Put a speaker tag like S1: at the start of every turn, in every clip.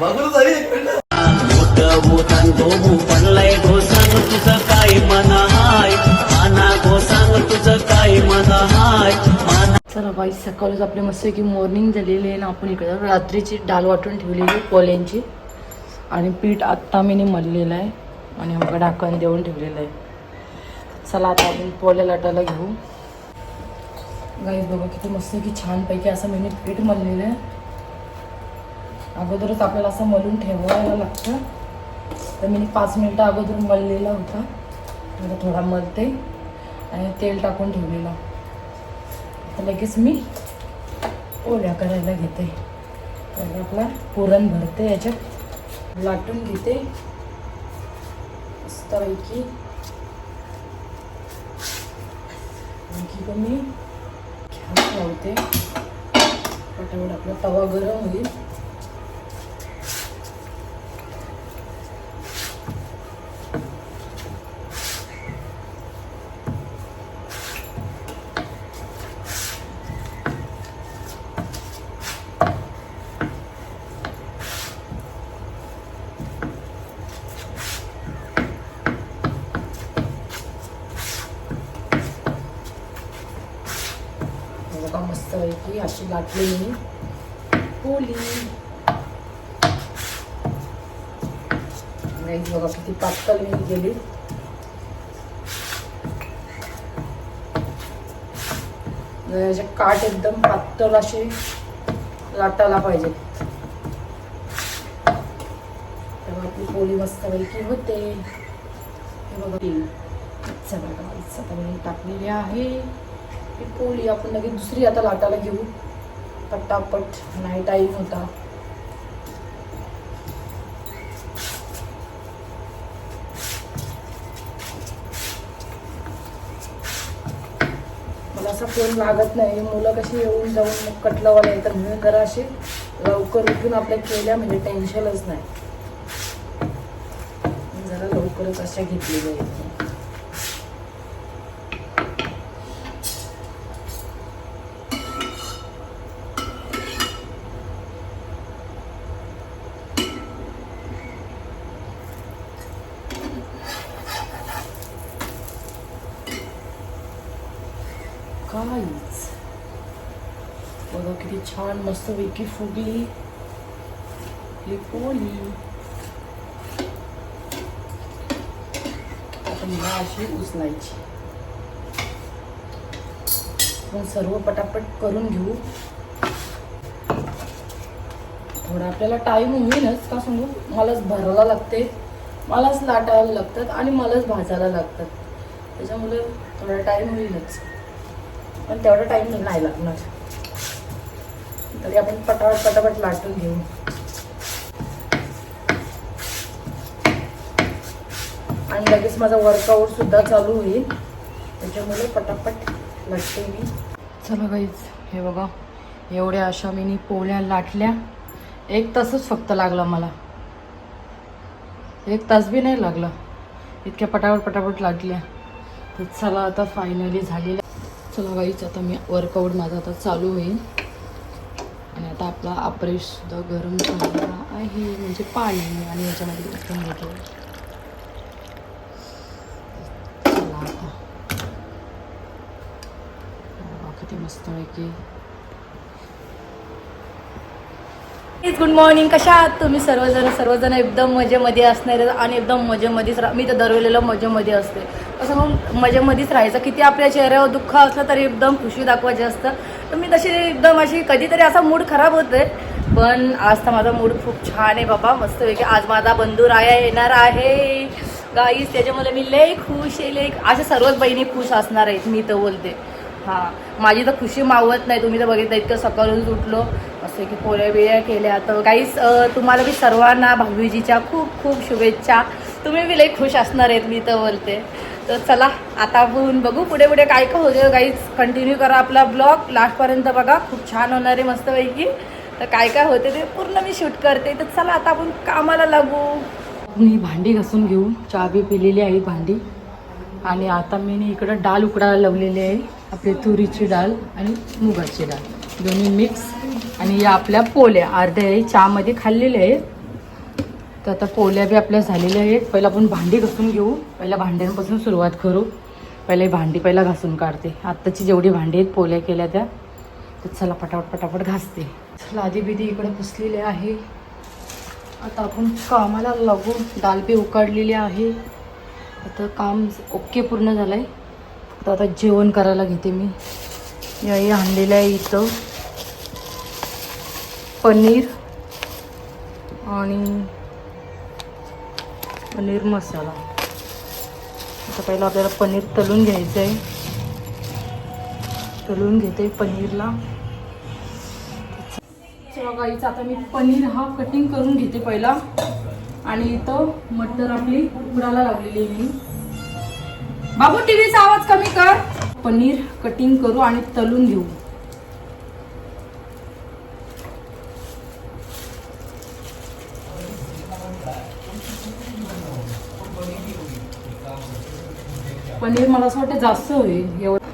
S1: बघू तरी एक मिनिट.
S2: पडलाय गो सांग तुझं काय हाय माना गो सांग तुझं काय हाय
S3: चला बाई सकाळीच आपली मस्त की मॉर्निंग झालेली आहे ना आपण इकडे रात्रीची डाल वाटून ठेवलेली आहे पोल्यांची. आणि पीठ आत्ता मी मळलेलं आहे आणि बघा ढाकण देऊन ठेवलेलं आहे. चला आता आपण पोल्या लाटायला घेऊ. गाईस बघा किती मस्त की छानपैकी असं मी पीठ मळलेलं आहे. अगोदरच आपल्याला असं मलून ठेवायला लागतं. तर मी पाच मिनटं अगोदर मळलेला होता. आता थोडा मलते आणि तेल टाकून ठेवलेलं. आता लगेच मी पोळ्या करायला घेते. पहिला आपला पुरण भरते याच्यात लाटून घेते. मस्तपैकी. आणखी पण मी गॅस लावते. पटापट आपला तवा गरम होईल हे बघा मस्तपैकी अशी लाटलेली पोली नाही बघा किती पातळ मी गेली याचे काठ एकदम पातळ असे लाटायला पाहिजे. तेव्हा आपली पोळी मस्तपैकी होते. हे बघा. चला टाकलेली आहे. ही पोळी आपण लगेच दुसरी आता लाटायला घेऊ. पटापट. नाही टाईम होता. मला असा फोन लागत नाही. मुलं कशी येऊन जाऊन मग कटलावाला येतात म्हणून जरा असे लवकर उठून आपल्या केल्या म्हणजे टेन्शनच नाही. जरा लवकरच अशा घेतलेल्या आहेत काहीच बघा किती छान फुगली ही आपण अशी उचलायची आपण सर्व पटापट करून घेऊ थोडा आपल्याला टाईम होईलच का सांगू मलाच भरायला लागते मलाच लाटायला लागतात आणि मलाच भाजायला लागतात त्याच्यामुळे थोडा टाईम होईलच पण तेवढा टाईम नाही लागणार तरी आपण पटापट पटापट लाटून घेऊ. आणि लगेच माझा वर्कआउट सुद्धा चालू होईल. त्याच्यामुळे पटापट लाटते मी. चला गाईज हे बघा. एवढ्या अशा मी पोळ्या लाटल्या. एक तासच फक्त लागला मला. एक तास बी नाही लागला. इतक्या पटापट पटापट लाटल्या. तर चला आता फायनली झालेल्या चला गाईच आता मी वर्कआउट माझा आता चालू होईल. आता आपला अप्रेशसुद्धा गरम झालेला आहे. म्हणजे पाणी आणि याच्यामध्ये एकदम मोठं चला आता. किती मस्त आहे की गुड मॉर्निंग कशा आहात तुम्ही सर्वजण? सर्वजण एकदम मजेमध्ये असणार आणि एकदम मजेमध्येच राह मी तर दरवेळेला मजेमध्ये असते. असं मग मजेमध्येच राहायचं. किती आपल्या चेहऱ्यावर दुःख असलं तरी एकदम खुशी दाखवायची असतं. तर मी तशी एकदम अशी कधीतरी असा मूड खराब होते पण आज तर माझा मूड खूप छान आहे बाबा. मस्त मस्तपैकी आज माझा बंधू राया येणार आहे. गाईस त्याच्यामुळे मी लय खुश आहे. लय अशा सर्वच बहिणी खुश असणार आहेत मी तर बोलते. हां. माझी तर खुशी मावत नाही. तुम्ही तर बघितलं इतकं सकाळून उठलो. असं की पोळ्या बिळ्या केल्या. तर काहीच तुम्हाला मी सर्वांना भाऊबीजीच्या खूप खूप शुभेच्छा. तुम्ही बी लई खुश असणार आहेत मी तर बोलते. तर चला आता आपण बघू पुढे पुढे काय काय होते काहीच कंटिन्यू करा आपला ब्लॉग लास्टपर्यंत बघा खूप छान होणार आहे मस्तपैकी. तर काय काय होते ते पूर्ण मी शूट करते. तर चला आता आपण कामाला लागू. मी भांडी घासून घेऊ चहा बी पिलेली आहे भांडी. आणि आता मी इकडं डाळ उकडायला लावलेली आहे. आपली तुरीची डाळ आणि मुगाची डाळ दोन्ही मिक्स. आणि या आपल्या पोल्या अर्ध्या चहामध्ये खाल्लेल्या आहेत. तर आता पोल्या बी आपल्या झालेल्या आहेत. पहिला आपण भांडी घासून घेऊ. पहिला भांड्यांपासून सुरुवात करू. पहिला भांडी पहिला घासून काढते. आत्ताची जेवढी भांडी आहेत पोल्या केल्या त्या तर चला पटापट पटापट घासते. चला आधी बिधी इकडे पुसलेली आहे. आता आपण कामाला लागू. डाल बी उकाडलेली आहे. आता काम ओके पूर्ण झालं आहे फक्त आता जेवण करायला घेते मी. याही आणलेलं आहे इथं. पनीर आणि पनीर मसाला. आता पहिलं आपल्याला पनीर तलून घ्यायचं आहे. तलून घेते पनीरला. चला गाईचं आता मी पनीर हा कटिंग करून घेते पहिला. आणि इथं मटर आपली उकडायला लावलेली मी. बाबू टीव्हीचा आवाज कमी कर. पनीर कटिंग करू आणि तलून घेऊ. पनीर मला असं वाटतं जास्त होईल. एवढं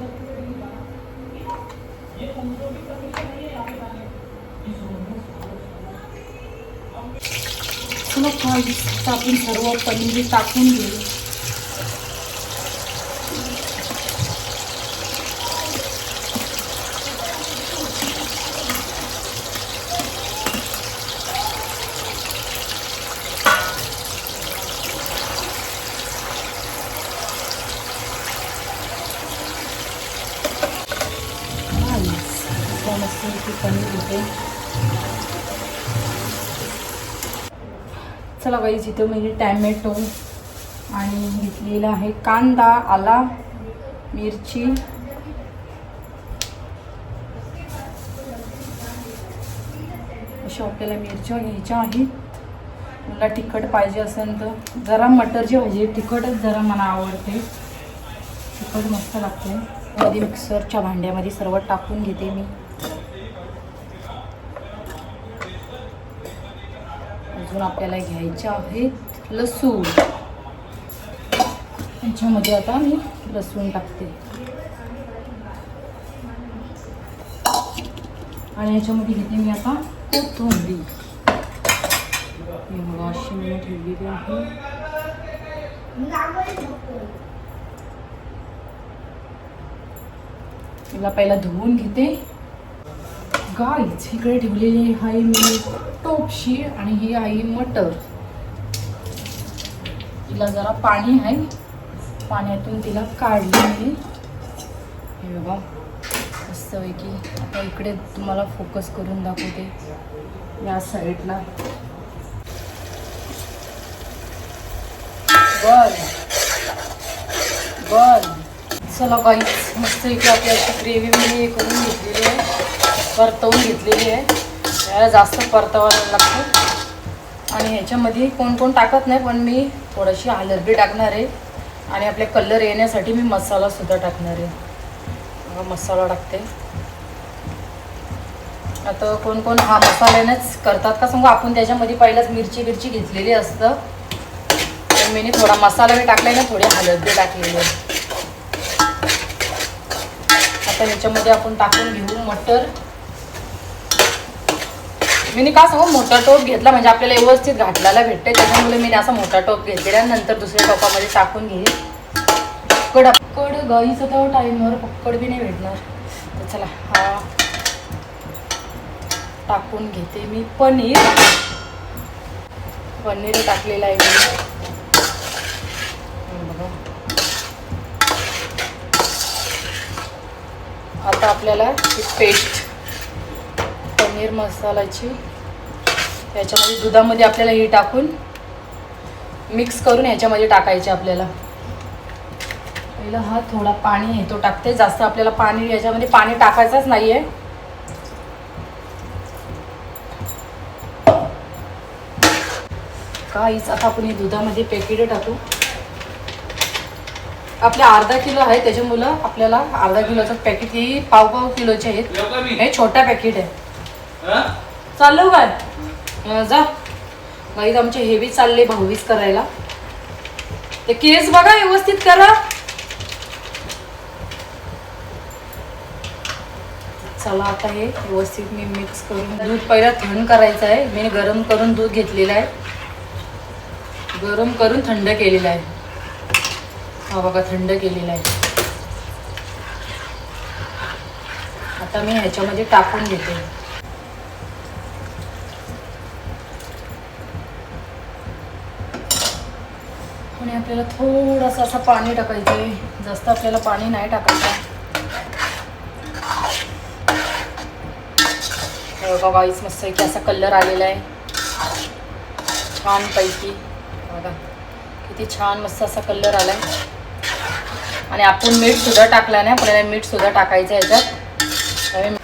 S3: चला काहीच आपण सर्व पनीर टाकून घेऊ मस्त पनीर होते चला गाईज इथं मी टॅमॅटो आणि घेतलेला आहे कांदा आला मिरची. अशा आपल्याला मिरच्या घ्यायच्या आहेत. मला तिखट पाहिजे असेल तर. जरा मटरची भाजी तिखटच जरा मला आवडते. तिखट मस्त लागते. मध्ये मिक्सरच्या भांड्यामध्ये सर्व टाकून घेते मी. अजून आपल्याला घ्यायचे आहेत लसूण. याच्यामध्ये आता मी लसूण टाकते. आणि याच्यामध्ये घेते मी आता कोथिंबीर. हे अशी मी ठेवलेली आहे. तिला पहिला धुवून घेते. गाईच इकडे ठेवलेली आहे. मी टोपशी आणि ही आहे मटर. तिला जरा पाणी आहे. पाण्यातून तिला काढली मी. हे बघा मस्तपैकी आता इकडे तुम्हाला फोकस करून दाखवते. या साईडला बर. बर. चला गाईच मस्त इकडे आपली अशी ग्रेव्ही मी हे करून घेतलेली आहे. परतवून घेतलेली आहे. याला जास्त परतवायला लागतं. आणि ह्याच्यामध्ये कोण कोण टाकत नाही पण मी थोडीशी हलरबी टाकणार आहे. आणि आपले कलर येण्यासाठी मी मसालासुद्धा टाकणार आहे. मसाला टाकते. आता कोण कोण हा मसाल्यानेच करतात का सांगू? आपण त्याच्यामध्ये पहिलाच मिरची बिरची घेतलेली असतं. तर मी थोडा मसाला बी टाकला ना थोडी हलद टाकलेली आहे. आता ह्याच्यामध्ये आपण टाकून घेऊ मटर. मी का सांगू मोठा टोप घेतला म्हणजे आपल्याला व्यवस्थित घाटलाला भेटते. त्याच्यामुळे मी असा मोठा टोप घेतलेला नंतर दुसऱ्या टोपामध्ये टाकून घेईल. पकड पक्कड गाईचं तर टाईमवर पक्कड बी नाही भेटणार. तर चला हा. टाकून घेते मी पनीर. पनीर टाकलेलं आहे मी. बघा. आता आपल्याला पेस्ट पनीर मसाल्याची. याच्यामध्ये दुधामध्ये आपल्याला ही टाकून मिक्स करून ह्याच्यामध्ये टाकायचे आपल्याला. पहिला हा थोडा पाणी आहे तो टाकते. जास्त आपल्याला पाणी याच्यामध्ये पाणी टाकायचंच नाही आहे काहीच आता आपण हे दुधामध्ये पॅकेट टाकू. आपल्या अर्धा किलो आहे त्याच्यामुळं आपल्याला अर्धा किलोचं पॅकेट ही पाव पाव किलोचे आहेत. हे छोटा पॅकेट आहे. चाललो काय जा. माहीत आमचे हेवी चालले भाऊवीस करायला. ते केस बघा व्यवस्थित करा. चला आता हे व्यवस्थित मी मिक्स करून दूध पहिला थंड करायचं आहे. मी गरम करून दूध घेतलेलं आहे. गरम करून थंड केलेलं आहे. हा बघा थंड केलेला आहे. आता मी ह्याच्यामध्ये टाकून घेते. आणि आपल्याला थोडंसं असं पाणी टाकायचं आहे जास्त आपल्याला पाणी नाही टाकायचं. बघा वाईस मस्त की असा कलर आलेला आहे. छान पैकी बघा किती छान मस्त असा कलर आला आहे आणि आपण मीठ सुद्धा टाकला नाही आपल्याला मीठ सुद्धा टाकायचं आहे ह्याच्यात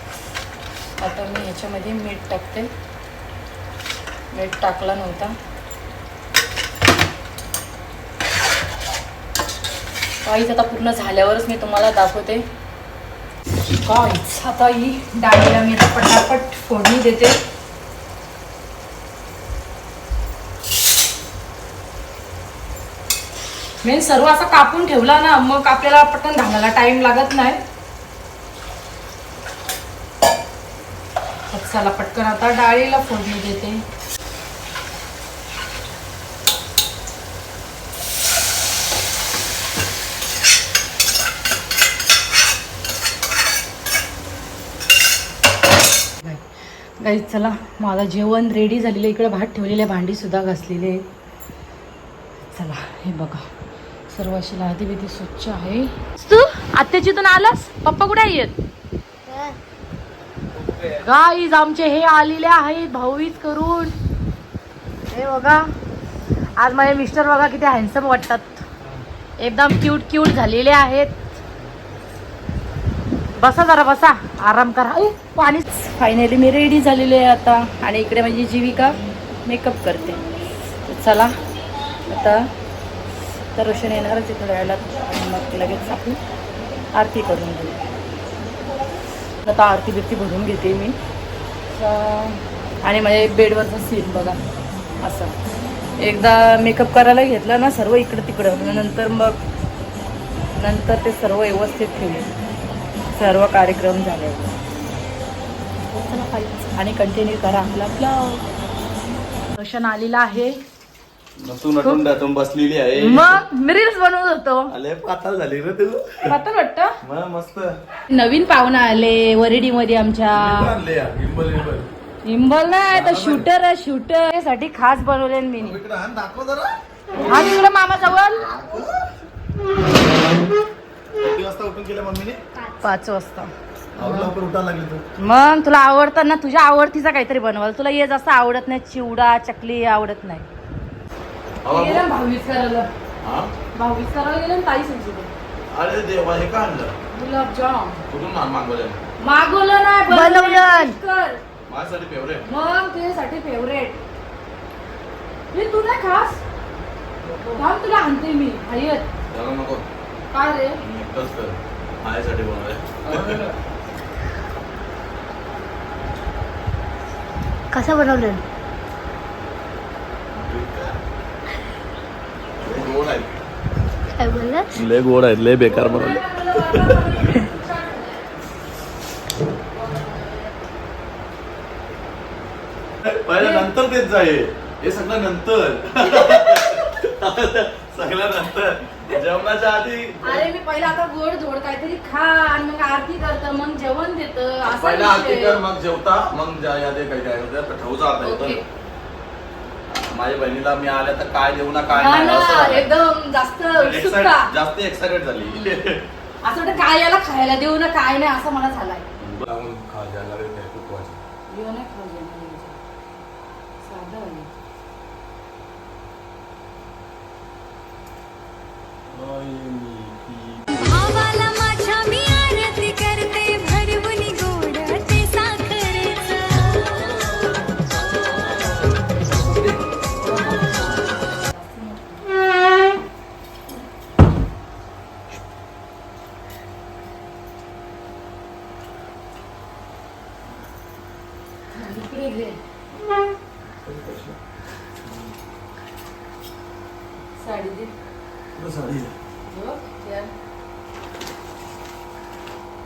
S3: आता मी ह्याच्यामध्ये मीठ टाकते. मीठ टाकला नव्हता. काहीच आता पूर्ण झाल्यावरच मी तुम्हाला दाखवते. काहीच आता ही डाळीला मी आता पटापट फोडणी देते. मेन सर्व असा कापून ठेवला ना मग आपल्याला पटकन घालायला टाइम लागत नाही. चला पटकन आता डाळीला फोडणी देते. गाई चला माझं जेवण रेडी झालेलं आहे. इकडे भात ठेवलेले भांडीसुद्धा घासलेली आहे. चला हे बघा. सर्व अशी लादी बिदी स्वच्छ आहे. तू आत्याची आलास? पप्पा कुठे आहेत? गाईज आमचे हे आलेले आहेत भाऊवीज करून. हे बघा. आज माझे मिस्टर बघा किती हँडसम वाटतात. एकदम क्यूट क्यूट झालेले आहेत. बसा जरा बसा. आराम करा. पाणी. फायनली मी रेडी झालेले आहे आता. आणि इकडे माझी जीविका मेकअप करते. चला. आता तर रोशन येणारच इकडे यायला. वेळात मग लगेच आपण आरती करून घेऊ. आता आरती बिरती भरून घेते मी. आणि माझ्या बेडवरचा सीन बघा. असं. एकदा मेकअप करायला घेतला ना सर्व इकडं तिकडं नंतर मग नंतर ते सर्व व्यवस्थित ठेवले सर्व कार्यक्रम झाले. आणि कंटिन्यू करा. आपला ब्लॉग रोशन आलेला आहे.
S1: दाटून बसलेली आहे.
S3: मग मी रील्स बनवत होतो.
S1: आले पाताळ झाली रे तू.
S3: पातळ वाटतं?
S1: मग मस्त.
S3: नवीन पाहुणा आले वरडी मध्ये आमच्या
S1: आणले या,
S3: इम्बल नाही तर शूटर आहे शूटरसाठी खास बनवले मी.
S1: इकडे आण, दाखव जरा.
S3: हा तिकडे मामा जवळ
S1: किती वाजता उठून केलं मम्मीने?
S3: पाच वाजता.
S1: आवड लवकर उठायला लागली तू.
S3: मग तुला आवडतं ना तुझ्या आवडतीचा काहीतरी बनवाल. तुला ये जास्त आवडत नाही चिवडा चकली आवडत नाही. गेलं ना भाऊवीज करायला
S1: हा?
S3: भाऊवीज करायला गेलं ना ताई संजीवन
S1: अरे देवा हे का आणलं?
S3: गुलाबजाम.
S1: कुठून मा- मागवलं
S3: मागवलं नाही
S4: बनवलं.
S3: कर
S1: माझ्यासाठी फेवरेट
S3: मग तुझ्यासाठी फेवरेट हे तू नाही खास? थांब तुला आणते मी हयत
S1: त्याला नको.
S3: काय रे?
S1: मी एकटाच कर माझ्यासाठी बनवलंय.
S4: कसं बनवलं
S1: लय गोड आहेत
S4: काय बोललं?
S1: लय गोड आहेत लय बेकार बनवले पहिले नंतर देत जाईल हे सगळं नंतर. सगळं नंतर. जेवणाच्या आधी.
S3: अरे मी पहिला आता गोड धोड काहीतरी खा आणि मग आरती करत मग जेवण देत.
S1: पहिला आरती. कर मग जेवता मग ज्या यादी काही काय होत्या तर ठेवू जात
S3: ओके.
S1: माझ्या बहिणीला मी आल्या तर काय देऊ ना काय.
S3: एकदम जास्त
S1: जास्त एक्साइटेड झाली.
S3: असं वाटतं काय याला खायला देऊ ना काय नाही असं मला झालाय. going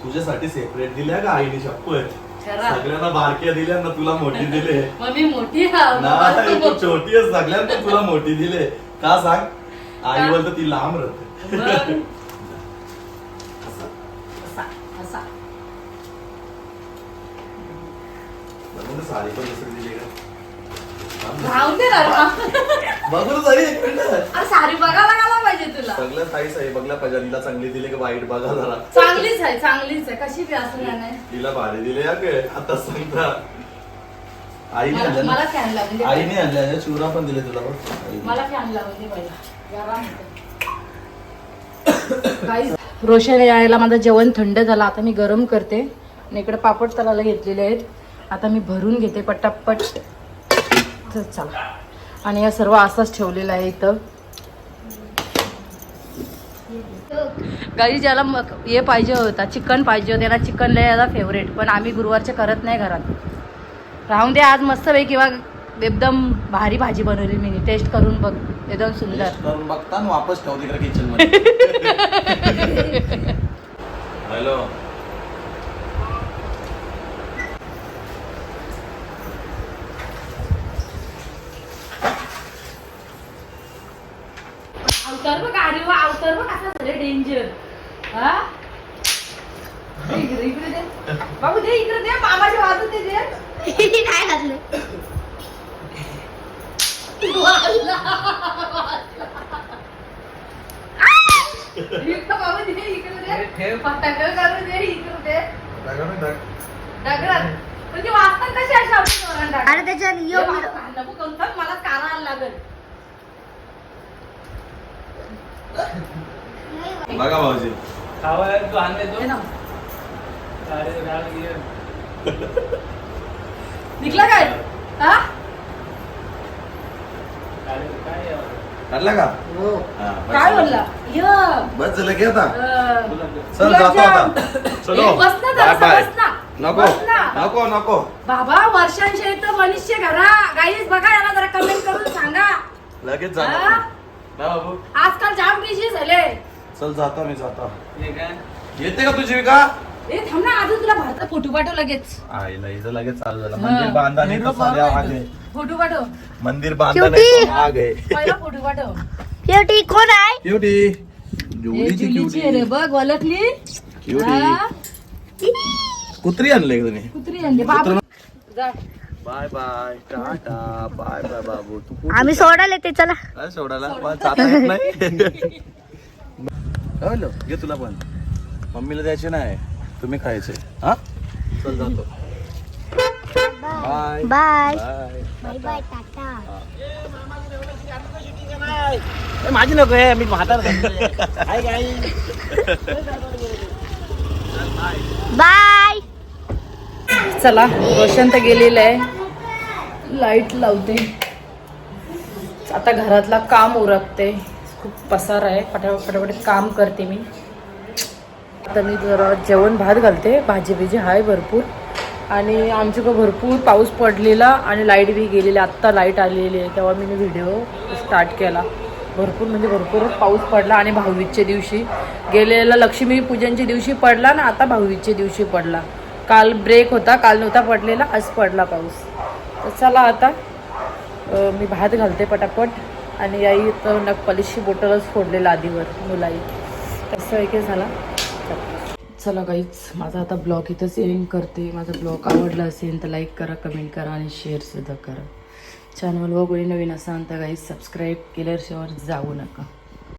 S1: तुझ्यासाठी सेपरेट दिल्या का आईने शपथ?
S3: खरा.
S1: सगळ्यांना बारक्या दिल्या ना तुला मोठी दिले.
S3: मग मी मोठी हा,
S1: नाही
S3: तू बघ.
S1: छोटी आहेस सगळ्यांना तुला मोठी दिले. का सांग? आई बोलतो ती लांब राहते
S3: बघ.
S1: बघू साडी पण दुसरी दिली का?
S3: राहून दे ना.
S1: बघू ना साडी एक मिनिट.
S3: अरे सारी घाला
S1: सगळं साईज आहे बघला तिला चांगली दिली का वाईट बघा जरा.
S3: चांगलीच आहे चांगलीच आहे. कशी बी असं नाही.
S1: तिला भारी दिले या काय आता सांगता आईने
S3: मला-
S1: आणल्या ना?
S3: मला फॅन लावून दे.
S1: आईने आणल्या चुरा पण दिले तुला बघ. आईने.
S3: मला फॅन लावून दे पहिला. Guys, रोशन यायला माझं जेवण थंड झालं. आता मी गरम करते. आणि इकडे पापड तलाला घेतलेले आहेत. आता मी भरून घेते पटापट. तर चला. आणि या सर्व असाच ठेवलेला आहे इथं. गाई ज्याला मग हे पाहिजे होता चिकन पाहिजे होतं. त्याला चिकन लय याला फेवरेट पण आम्ही गुरुवारचे करत नाही घरात. राहून दे आज मस्त पैकी किंवा एकदम भारी भाजी बनवली मी. टेस्ट करून बघ. एकदम सुंदर.
S1: करून बघता वापस ठेव तिकडे किचनमध्ये. हॅलो.
S3: अवतार बघ अरे वा अवतार बघ असा डेंजर हा? इकडे इकडे दे. बाबू दे इकडे दे. मामाच्या
S4: काय घातलं
S3: बाबू दे इकडे दे. फटाकं करू दे इकडे दे. दगडात पण ते वाचतात कसे अशा आपण?
S4: अरे त्याच्यात
S3: नको मला कानाला लागल.
S1: बघा भाऊजी.
S3: हे ना. निघला काय? हा?
S1: काढला का?
S3: हो.
S1: हा, बस.
S3: काय
S1: झालं.
S3: बोलला य.
S1: बस झालं की आता.
S3: अं,
S1: चल जातो आता. चलो.
S3: ए, बस ना
S1: बाय
S3: जरासं,
S1: बाय.
S3: बस ना.
S1: नको.
S3: बस ना.
S1: नको नको.
S3: बाबा वर्षांच्या इथं मनुष्य घरा. गाईज बघा याला जरा कमेंट करून सांगा.
S1: लगेच
S3: हा?
S1: जातो ना बाबू.
S3: आजकाल जाम बिझी झाले.
S1: चल जातो मी जातो येते का तुझी का
S3: ए थांब ना अजून तुला भारतात फोटो पाठव लगेच.
S1: आईला इथं लगेच चालू झालं. मंदिर बांधा नाही तर साध्या आगे
S3: फोटो पाठव.
S1: मंदिर बांधा नाही तर आग आहे
S3: पहिला फोटो पाठव.
S4: शेवटी कोण आहे?
S1: क्युटी
S3: ए,
S1: जुलीची
S3: जुलीची आहे रे
S1: क्युटी
S3: बघ ओळखली? हा?
S1: क्युटी कुत्री आणले का तुम्ही?
S3: कुत्री आणली. बाबा. जा.
S1: Bye bye Tata. Bye bye बाबू. तू कुठे
S4: आम्ही सोडायला येते चला.
S1: काय सोडायला? मला जाता येत नाही. हॅलो घे तुला पण. मम्मीला द्यायचे नाही तुम्ही खायचे. हा? चल जातो. Bye
S4: bye
S1: bye
S4: bye bye Tata.
S2: माझी नको आहे मी म्हातार
S4: बाय
S3: चला रोशन तर गेलेलं आहे. लाइट लावते. आता घरातला काम उरकते. खूप पसार आहे. पटा पटापट काम करते मी. आता मी जरा जेवण भात घालते. भाजी बिजी आहे भरपूर. आणि आमच्याकडं भरपूर पाऊस पडलेला आणि लाइट बी गेलेली. आत्ता लाइट आलेली आहे. तेव्हा मी व्हिडिओ स्टार्ट केला. भरपूर म्हणजे भरपूरच पाऊस पडला आणि भाऊबीजच्या दिवशी. गेलेला लक्ष्मी पूजनच्या दिवशी पडला ना आता भाऊबीजच्या दिवशी पडला. काल ब्रेक होता काल नव्हता पडलेला आज पडला पाऊस. तर चला आता मी भात घालते पटापट. आणि आई तर नखपालिशची बोटलच फोडलेलं आधीवर मुलाई. असं एक झाला? चला गाईच माझा आता ब्लॉग इथंच एंड करते. माझा ब्लॉग आवडला असेल तर लाईक करा कमेंट करा आणि शेअरसुद्धा करा. चॅनलवर कोणी नवीन असाल तर गाईज सबस्क्राईब केल्याशिवाय जाऊ नका.